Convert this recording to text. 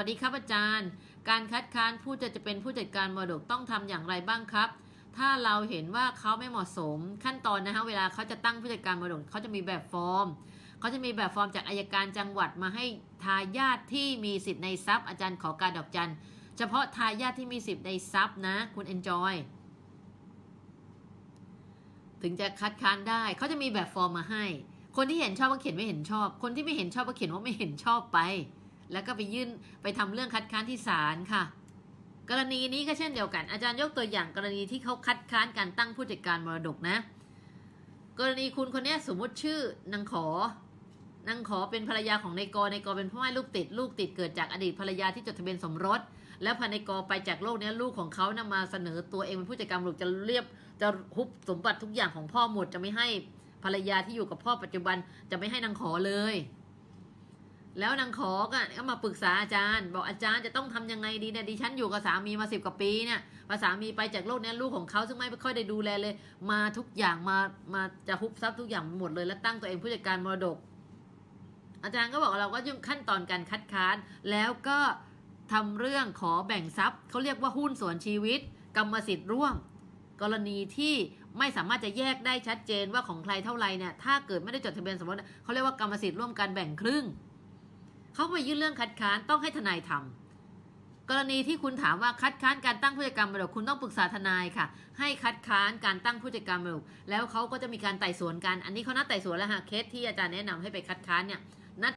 สวัสดีครับอาจารย์ การคัดค้านผู้จะจะเป็นผู้จัดการมรดกต้องทำอย่างไรบ้างครับ ถ้าเราเห็นว่าเขาไม่เหมาะสมขั้นตอนนะฮะเวลาเขาจะตั้งผู้จัดการมรดกเขาจะมีแบบฟอร์มเขาจะมีแบบฟอร์มจากอายการจังหวัดมาให้ทายาทที่มีสิทธิ์ในทรัพย์อาจารย์ขอการดอกจันเฉพาะทายาทที่มีสิทธิ์ในทรัพย์นะ คุณเอนจอยถึงจะคัดค้านได้เขาจะมีแบบฟอร์มมาให้ คนที่เห็นชอบก็เขียนไม่เห็นชอบ คนที่ไม่เห็นชอบก็เขียนว่าไม่เห็นชอบไป แล้วก็ไปยื่นไปทำเรื่องคัดค้านที่ศาลค่ะ กรณีนี้ก็เช่นเดียวกัน อาจารย์ยกตัวอย่างกรณีที่เขาคัดค้านการตั้งผู้จัดการมรดกนะ กรณีคุณคนนี้สมมุติชื่อนางขอนางขอเป็นภรรยาของนายกนายกเป็นพ่อแม่ลูกติดลูกติดเกิดจากอดีตภรรยาที่จดทะเบียนสมรส แล้วพอนายกไปจากโลกนี้ลูกของเขานำมาเสนอตัวเองเป็นผู้จัดการมรดกจะเรียบจะฮุบสมบัติทุกอย่างของพ่อหมดจะไม่ให้ภรรยาที่อยู่กับพ่อปัจจุบันจะไม่ให้นางขอเลย แล้วนางขอก็ก็มาปรึกษาอาจารย์ บอกอาจารย์จะต้องทำยังไงดีเนี่ยดิฉันอยู่กับสามีมาสิบกว่าปีเนี่ยพอสามีไปจากโลกนี้ลูกของเขาซึ่งไม่ค่อยได้ดูแลเลย มาทุกอย่างมามาจะฮุบทรัพย์ทุกอย่างหมดเลย แล้วตั้งตัวเองผู้จัดการมรดก อาจารย์ก็บอกเราก็ยุ่งขั้นตอนการคัดค้าน แล้วก็ทำเรื่องขอแบ่งทรัพย์เขาเรียกว่าหุ้นส่วนชีวิต กรรมสิทธิ์ร่วม กรณีที่ไม่สามารถจะแยกได้ชัดเจนว่าของใครเท่าไรเนี่ยถ้าเกิดไม่ได้จดทะเบียนสมรสเขาเรียกว่ากรรมสิทธิ์ร่วมกันแบ่งครึ่ง เขาไปยื่นเรื่องคัดค้านต้องให้ทนายทำกรณีที่คุณถามว่าคัดค้านการตั้งผู้จัดการมรดกคุณต้องปรึกษาทนายค่ะ ให้คัดค้านการตั้งผู้จัดการมรดกแล้วเขาก็จะมีการไต่สวนกัน อันนี้เขานัดไต่สวนแล้วฮะเคสที่อาจารย์แนะนำให้ไปคัดค้านเนี่ย